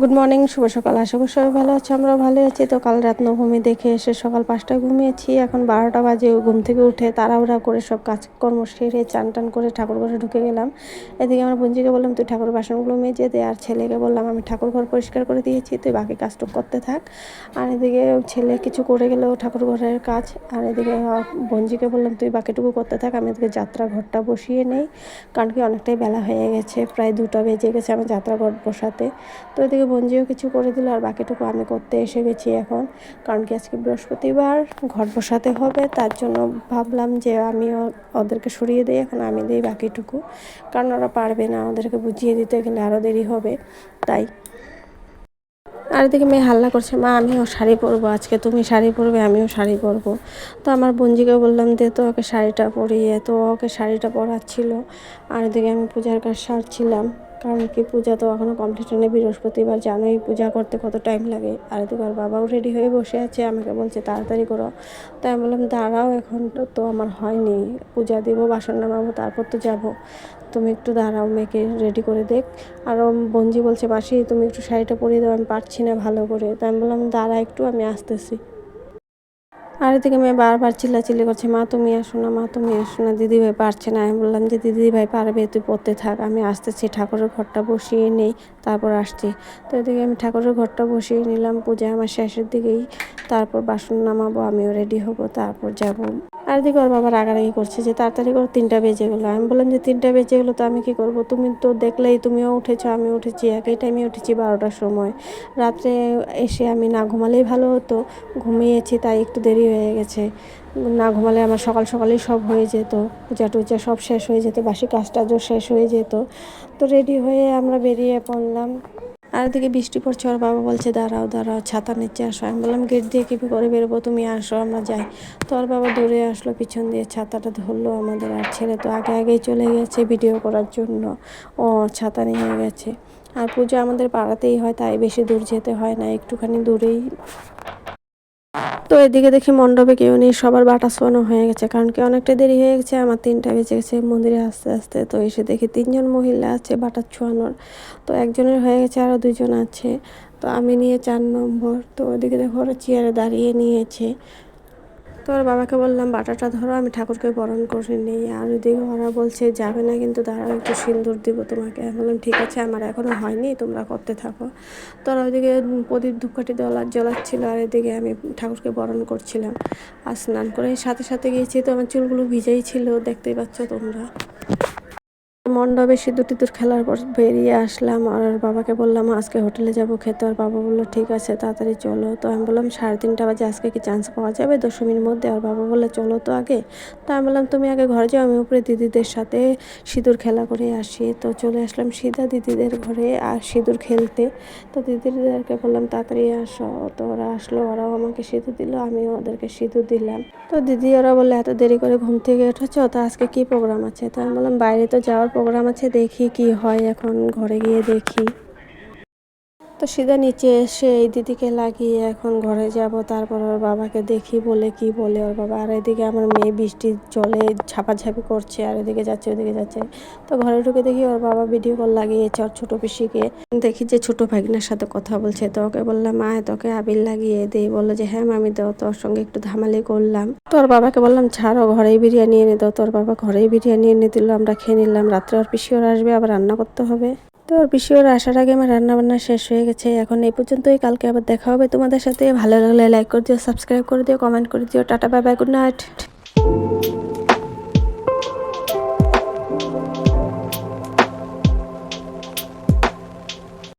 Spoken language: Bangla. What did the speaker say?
গুড মর্নিং শুভ সকাল। আশা করি সবাই ভালো আছে আমরা ভালো আছি। তো কাল রাত নবমী দেখে এসে সকাল পাঁচটায় ঘুমিয়েছি। এখন বারোটা বাজে ঘুম থেকে উঠে তাড়াহুড়া করে সব কাজকর্ম সেরে চান টান করে ঠাকুর ঘরে ঢুকে গেলাম। এদিকে আমার বঞ্জিকে বললাম, তুই ঠাকুর বাসনগুলো মেজে দে। আর ছেলেকে বললাম, আমি ঠাকুর ঘর পরিষ্কার করে দিয়েছি, তুই বাকি কাজটুক করতে থাক। আর এদিকে ছেলে কিছু করে গেলেও ঠাকুর ঘরের কাজ। আর এদিকে বঞ্জিকে বললাম, তুই বাকিটুকু করতে থাক, আমি এদিকে যাত্রা ঘরটা বসিয়ে নেই। কারণ কি, অনেকটাই বেলা হয়ে গেছে, প্রায় দুটো বেজে গেছে আমার যাত্রা ঘর বসাতে। তো এদিকে বঞ্জিও কিছু করে দিল আর বাকিটুকু আমি করতে এসে গেছি এখন। কারণ কি আজকে বৃহস্পতিবার ঘর বসাতে হবে, তার জন্য ভাবলাম যে আমি ওদেরকে সরিয়ে দিই, এখন আমি দিই বাকিটুকু। কারণ ওরা পারবে না, ওদেরকে বুঝিয়ে দিতে গেলে আরও দেরি হবে, তাই। আর এদিকে মেয়ে হাল্লা করছে, মা, আমিও শাড়ি পরবো, আজকে তুমি শাড়ি পরবে, আমিও শাড়ি পরবো। তো আমার বঞ্জিকে বললাম, দে, তো ওকে শাড়িটা পরিয়ে, তো ওকে শাড়িটা পরাচ্ছিল। আর এদিকে আমি পূজার কাজ সারছিলাম। কারণ কি, পূজা তো এখনও কমপ্লিট হয়নি। বৃহস্পতিবার জানোই পূজা করতে কত টাইম লাগে। আর আর বাবাও রেডি হয়ে বসে আছে। আমাকে বলছে, তাড়াতাড়ি করো। তাই আমি বললাম, দাঁড়াও, এখন তো আমার হয়নি। পূজা দিব, বাসন নামাবো, তারপর তো যাব। তুমি একটু দাঁড়াও, মেয়েকে রেডি করে দেখ। আর বঞ্জি বলছে মাসি তুমি একটু শাড়িটা পরিয়ে দাও, আমি পারছি না ভালো করে। তাই আমি বললাম, দাঁড়া একটু, আমি আসতেছি। আর এদিকে মেয়ে বারবার চিল্লাচিল্লি করছে, মা, তুমি আসো না, মা, তুমি আসো না, দিদিভাই পারছে না। আমি বললাম যে, দিদিভাই পারবে, তুই পড়তে থাক। আমি আসতেছি, ঠাকুরের ঘরটা বসিয়ে নেই, তারপর আসছি। তো এদিকে আমি ঠাকুরের ঘরটা বসিয়ে নিলাম, পূজা আমার শেষের দিকেই। তারপর বাসন নামাবো, আমিও রেডি হব, তারপর যাব আর দিকে ওর বাবা রাগারাগি করছে যে তাড়াতাড়ি করে, তিনটা বেজে গেলো। আমি বললাম যে তিনটা বেজে গেলো তো আমি কি করব? তুমি তো দেখলেই তুমিও উঠেছো আমি উঠেছি, একই টাইমে উঠেছি বারোটার সময়। রাত্রে এসে আমি না ঘুমালেই ভালো হতো, ঘুমিয়েছি তাই একটু দেরি হয়ে গেছে। না ঘুমালে আমার সকাল সকালেই সব হয়ে যেত পূজা টুজা সব শেষ হয়ে যেত, বাসি কাজ টাজও শেষ হয়ে যেত। তো রেডি হয়ে আমরা বেরিয়ে পড়লাম। আর এদিকে বৃষ্টি পড়ছে, ওর বাবা বলছে, দাঁড়াও দাঁড়াও, ছাতা নিচে আসো। আমি বললাম, গেট দিয়ে কী করে বেরোবো? তুমি আসো, আমরা যাই। তো ওর বাবা দৌড়ে আসলো, পিছন দিয়ে ছাতাটা ধরলো আমাদের আর ছেলে তো আগে আগেই চলে গেছে ভিডিও করার জন্য। ও ছাতা নিয়ে গেছে। আর পুজো আমাদের পাড়াতেই হয়, তাই বেশি দূর যেতে হয় না, একটুখানি দূরেই। তো এদিকে দেখি মণ্ডপে কেউ নেই, সবার বাটা শোয়ানো হয়ে গেছে, কারণ কি অনেকটা দেরি হয়ে গেছে, আমার তিনটা বেজে গেছে মন্দিরে আস্তে আস্তে। তো এসে দেখি তিনজন মহিলা আছে বাটা ছোয়ানোর, তো একজনের হয়ে গেছে আরও দুজন আছে। তো আমি নিয়ে চার নম্বর, তো ওদিকে দেখো ওরা চেয়ারে দাঁড়িয়ে নিয়েছে। ওর বাবাকে বললাম, বাটাটা ধরো, আমি ঠাকুরকে বরণ করে নিই। আর ওদিকে ওরা বলছে, যাবে না কিন্তু দাঁড়াও, একটু সিন্দুর দিব তোমাকে। আমি বললাম, ঠিক আছে, আমার এখনও হয়নি, তোমরা করতে থাকো। তো ওরা ওইদিকে প্রদীপ ধূপকাঠি দলার জ্বলাচ্ছিল, আর এদিকে আমি ঠাকুরকে বরণ করছিলাম। আর স্নান করে সাথে সাথে গিয়েছি, তো আমার চুলগুলো ভিজেই ছিল, দেখতেই পাচ্ছ তোমরা। মণ্ডপে সিঁদুর টিঁদুর খেলার পর বেরিয়ে আসলাম আর বাবাকে বললাম, আজকে হোটেলে যাব খেতে। আর বাবা বলল, ঠিক আছে, তাড়াতাড়ি চলো। তো আমি বললাম, সাড়ে তিনটা বাজে, আজকে কি চান্স পাওয়া যাবে দশমীর মধ্যে? আর বাবা বলল, চলো তো আগে। তো আমি বললাম, তুমি আগে ঘরে যাও, আমি উপরে দিদিদের সাথে সিঁদুর খেলা করে আসি। তো চলে আসলাম সিধা দিদিদের ঘরে আর সিঁদুর খেলতে। তো দিদিদেরকে বললাম, তাড়াতাড়ি আসো। তো ওরা আসলো, ওরাও আমাকে সিঁদুর দিল, আমিও ওদেরকে সিঁদুর দিলাম। তো দিদি, ওরা বললে, এত দেরি করে ঘুম থেকে উঠেছ, তো আজকে কি প্রোগ্রাম আছে? তো আমি বললাম, বাইরে তো যাওয়ার প্রোগ্রাম আছে দেখি কি হয়। এখন ঘরে গিয়ে দেখি। তো সিধা নিচে এসে এই দিদিকে লাগিয়ে এখন ঘরে যাব, তারপর ওর বাবাকে দেখি বলে কি বলে। ওর বাবা, আর এদিকে আমার মেয়ে বৃষ্টির জলে ঝাপাঝাপি করছে, আর এদিকে যাচ্ছে, ওদিকে যাচ্ছে। তো ঘরে ঢুকে দেখি ওর বাবা ভিডিও কল লাগিয়েছে ওর ছোটো পিসিকে। দেখি যে ছোট ভাগনার সাথে কথা বলছে। তো ওকে বললাম, মা, তোকে আবির লাগিয়ে দে বলল যে হ্যাঁ মামি দাও তোর সঙ্গে একটু ধামালি করলাম। তোর বাবাকে বললাম, ছাড়ো, ঘরেই বিরিয়ানি এনে দাও। তোর বাবা ঘরেই বিরিয়ানি এনে দিল, আমরা খেয়ে নিলাম। রাত্রে ওর পিসি ওরা আসবে, আবার রান্না করতে হবে। তো ওর পিসি ওর আসার আগে আমার রান্নাবান্না শেষ হয়ে গেছে। এখন এই পর্যন্তই, কালকে আবার দেখা হবে তোমাদের সাথে। ভালো লাগলে লাইক করে দিও সাবস্ক্রাইব করে দিও কমেন্ট করে দিও। Tata bye bye good night